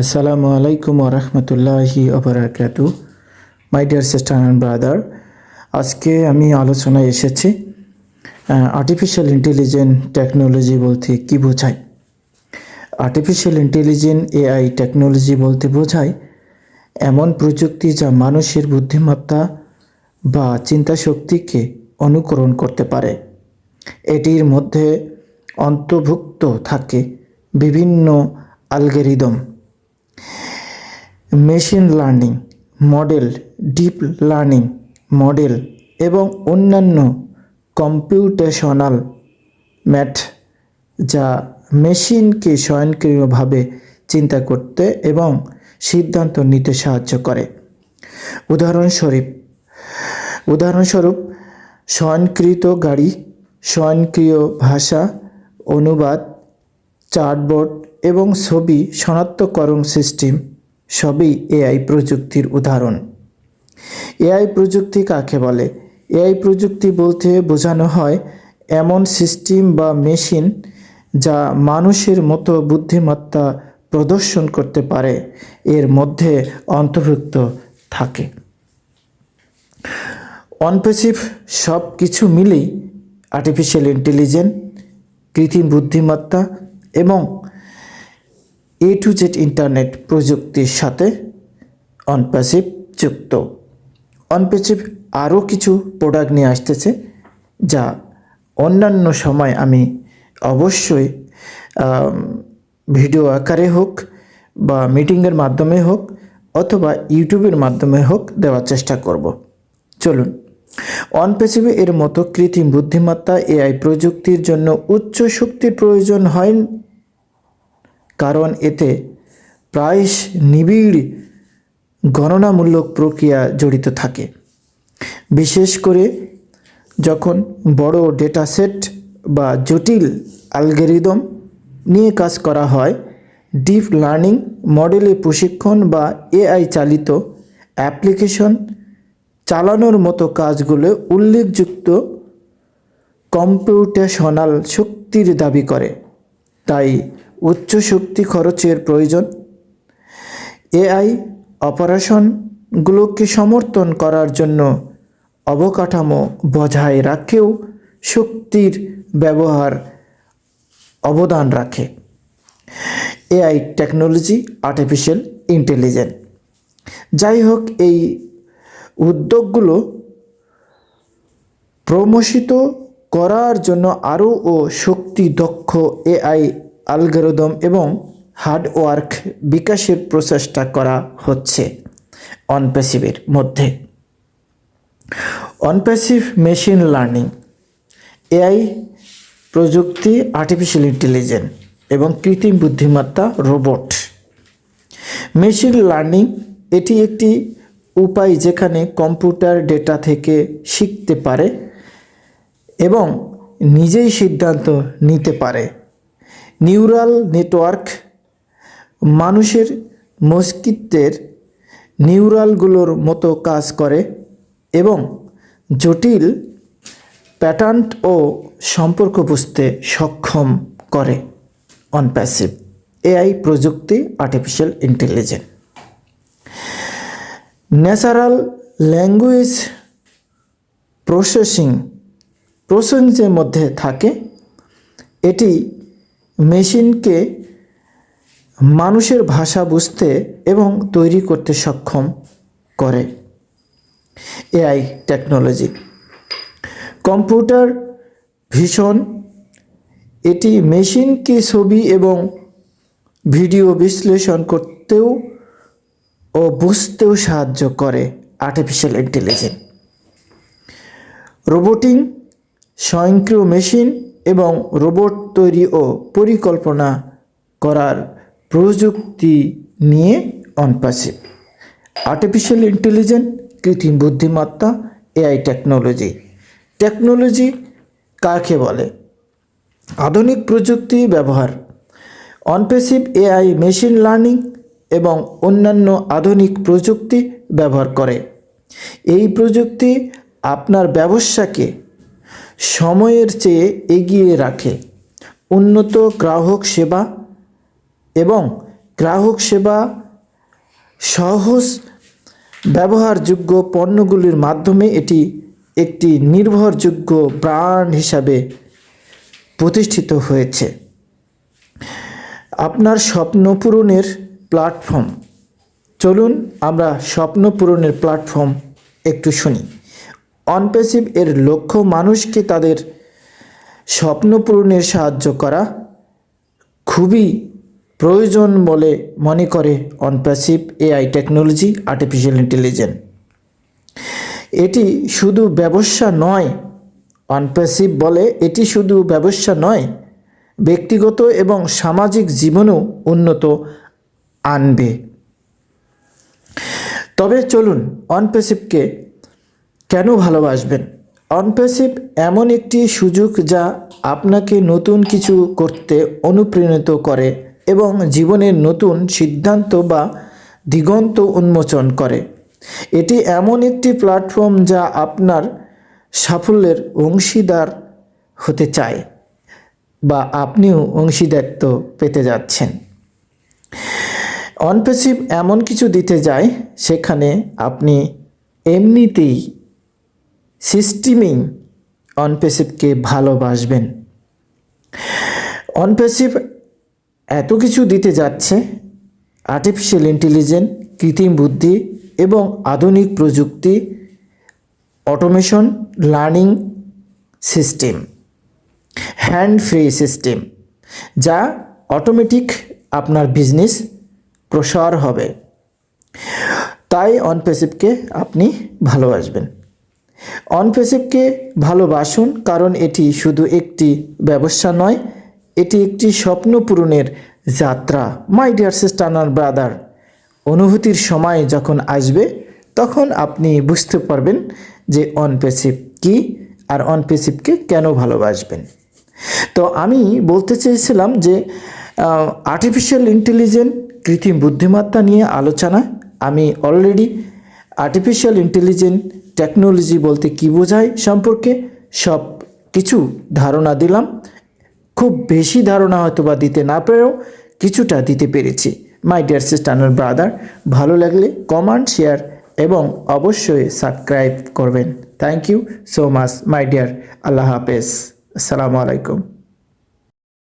আসসালামু আলাইকুম ওরহমতুল্লাহি ওবরাকাত my dear sister and brother আজকে আমি আলোচনায় এসেছি আর্টিফিশিয়াল ইন্টেলিজেন্ট টেকনোলজি বলতে কি বোঝায়? আর্টিফিশিয়াল ইন্টেলিজেন্ট এআই টেকনোলজি বলতে বোঝায়, এমন প্রযুক্তি যা মানুষের বুদ্ধিমত্তা বা চিন্তাশক্তিকে অনুকরণ করতে পারে। এটির মধ্যে অন্তর্ভুক্ত থাকে বিভিন্ন algorithm machine learning model, deep learning model এবং অন্যান্য কম্পিউটেশনাল ম্যাথ যা মেশিনকে স্বয়ংক্রিয়ভাবে চিন্তা করতে এবং সিদ্ধান্ত নিতে সাহায্য করে। উদাহরণস্বরূপ উদাহরণস্বরূপ, স্বয়ংক্রিয়ত গাড়ি, স্বয়ংক্রিয় ভাষা, অনুবাদ, চার্টবোর্ড এবং ছবি শনাক্তকরণ সিস্টেম সবই এআই প্রযুক্তির উদাহরণ। এআই প্রযুক্তি কাকে বলে? এআই প্রযুক্তি বলতে বোঝানো হয় এমন সিস্টেম বা মেশিন যা মানুষের মতো বুদ্ধিমত্তা প্রদর্শন করতে পারে, এর মধ্যে অন্তর্ভুক্ত থাকে। অনপেসিভ সব কিছু মিলেই আর্টিফিশিয়াল ইন্টেলিজেন্ট কৃত্রিম বুদ্ধিমত্তা এবং এ টু জেড ইন্টারনেট প্রযুক্তির সাথে অনপ্যাসিভ যুক্ত। অনপ্যাসিভ আরও কিছু প্রোডাক্ট নিয়ে আসতেছে, যা অন্যান্য সময় আমি অবশ্যই ভিডিও আকারে হোক বা মিটিংয়ের মাধ্যমে হোক অথবা ইউটিউবের মাধ্যমে হোক দেওয়ার চেষ্টা করব। চলুন অনপেসিভে এর মতো কৃত্রিম বুদ্ধিমত্তা এআই প্রযুক্তির জন্য উচ্চ শক্তির প্রয়োজন হয় কারণ এতে প্রায়শ নিবিড় গণনামূলক প্রক্রিয়া জড়িত থাকে। বিশেষ করে যখন বড় ডেটা সেট বা জটিল অ্যালগেরিদম নিয়ে কাজ করা হয়, ডিপ লার্নিং মডেলে প্রশিক্ষণ বা এআই চালিত অ্যাপ্লিকেশন চালানোর মতো কাজগুলো উল্লেখযুক্ত কম্পিউটেশনাল শক্তির দাবি করে। তাই উচ্চ শক্তি খরচের প্রয়োজন। এআই অপারেশনগুলোকে সমর্থন করার জন্য অবকাঠামো বজায় রাখেও শক্তির ব্যবহার অবদান রাখে। এআই টেকনোলজি আর্টিফিশিয়াল ইন্টেলিজেন্ট যাই হোক, এই উদ্যোগগুলো প্রমোশিত করার জন্য আরও ও শক্তি দক্ষ এআই অ্যালগোরিদম এবং হার্ডওয়ার্ক বিকাশের প্রচেষ্টা করা হচ্ছে অনপ্যাসিভের মধ্যে। অনপ্যাসিভ মেশিন লার্নিং, এআই প্রযুক্তি আর্টিফিশিয়াল ইন্টেলিজেন্স এবং কৃত্রিম বুদ্ধিমত্তা, রোবট। মেশিন লার্নিং এটি একটি উপায় যেখানে কম্পিউটার ডেটা থেকে শিখতে পারে এবং নিজেই সিদ্ধান্ত নিতে পারে। নিউরাল নেটওয়ার্ক মানুষের মস্তিষ্কের নিউরালগুলোর মতো কাজ করে এবং জটিল প্যাটার্ন ও সম্পর্ক বুঝতে সক্ষম করে। অনপ্যাসিভ এআই প্রযুক্তি artificial intelligence natural language processing প্রসেসিংয়ের মধ্যে থাকে। এটি মেশিনকে মানুষের ভাষা বুঝতে এবং তৈরি করতে সক্ষম করে। AI technology. কম্পিউটার ভীষণ এটি মেশিনকে ছবি এবং ভিডিও বিশ্লেষণ করতেও ও বুঝতেও সাহায্য করে। আর্টিফিশিয়াল ইন্টেলিজেন্স রোবোটিং স্বয়ংক্রিয় মেশিন এবং রোবট তৈরি ও পরিকল্পনা করার প্রযুক্তি নিয়ে অনপাসিভ আর্টিফিশিয়াল ইন্টেলিজেন্স কৃত্রিম বুদ্ধিমত্তা এআই টেকনোলজি টেকনোলজি কাকে বলে? আধুনিক প্রযুক্তি ব্যবহার। অনপেসিভ এআই মেশিন লার্নিং এবং অন্যান্য আধুনিক প্রযুক্তি ব্যবহার করে। এই প্রযুক্তি আপনার ব্যবসাকে সময়ের চেয়ে এগিয়ে রাখে। উন্নত গ্রাহক সেবা এবং গ্রাহক সেবা সহজ ব্যবহারযোগ্য পণ্যগুলির মাধ্যমে এটি একটি নির্ভরযোগ্য ব্র্যান্ড হিসাবে প্রতিষ্ঠিত হয়েছে। আপনার স্বপ্ন পূরণের প্ল্যাটফর্ম। চলুন আমরা স্বপ্ন পূরণের প্ল্যাটফর্ম একটু শুনি। অনপেসিভ এর লক্ষ্য মানুষকে তাদের স্বপ্ন পূরণের সাহায্য করা খুবই প্রয়োজন বলে মনে করে অনপ্যাসিভ এআই টেকনোলজি আর্টিফিশিয়াল ইন্টেলিজেন্স এটি শুধু ব্যবসা নয় অনপ্যাসিভ বলে এটি শুধু ব্যবসা নয়, ব্যক্তিগত এবং সামাজিক জীবনেও উন্নত আনবে। তবে চলুন অনপ্যাসিভকে কেন ভালোবাসবেন? অনপ্যাসিভ এমন একটি সুযোগ যা আপনাকে নতুন কিছু করতে অনুপ্রাণিত করে এবং জীবনের নতুন সিদ্ধান্ত বা দিগন্ত উন্মোচন করে। এটি এমন একটি প্ল্যাটফর্ম যা আপনার সাফল্যের অংশীদার হতে চায় বা আপনিও অংশীদারিত্ব পেতে যাচ্ছেন। অনপেসিভ এমন কিছু দিতে যায়, সেখানে আপনি এমনিতেই সিস্টেমিং অনপেসিভকে ভালোবাসবেন। অনপেসিভ এত কিছু দিতে যাচ্ছে আর্টিফিশিয়াল ইন্টেলিজেন্স কৃত্রিম বুদ্ধি এবং আধুনিক প্রযুক্তি automation learning system hand free system যা অটোমেটিক আপনার বিজনেস প্রসার হবে। তাই অনপেসিভকে আপনি ভালোবাসবেন। অনপেসিভকে ভালোবাসুন কারণ এটি শুধু একটি ব্যবসা নয়, এটি একটি স্বপ্ন পূরণের যাত্রা। মাই ডিয়ার সিস্টার ব্রাদার অনুভূতির সময় যখন আসবে, তখন আপনি বুঝতে পারবেন যে অনপেসিভ কী আর অনপেসিভকে কেন ভালোবাসবেন। তো আমি বলতে চেয়েছিলাম যে আর্টিফিশিয়াল ইন্টেলিজেন্স কৃত্রিম বুদ্ধিমত্তা নিয়ে আলোচনা, আমি অলরেডি আর্টিফিশিয়াল ইন্টেলিজেন্স টেকনোলজি বলতে কী বোঝায় সম্পর্কে? সব কিছু ধারণা দিলাম। খুব বেশি ধারণা হয়তো বা দিতে না পেরেও কিছুটা দিতে পেরেছি। মাই ডিয়ার সিস্টার ব্রাদার ভালো লাগলে কমেন্ট শেয়ার এবং অবশ্যই সাবস্ক্রাইব করবেন। Thank you so much my dear আল্লাহ হাফেজ। আসসালামু আলাইকুম।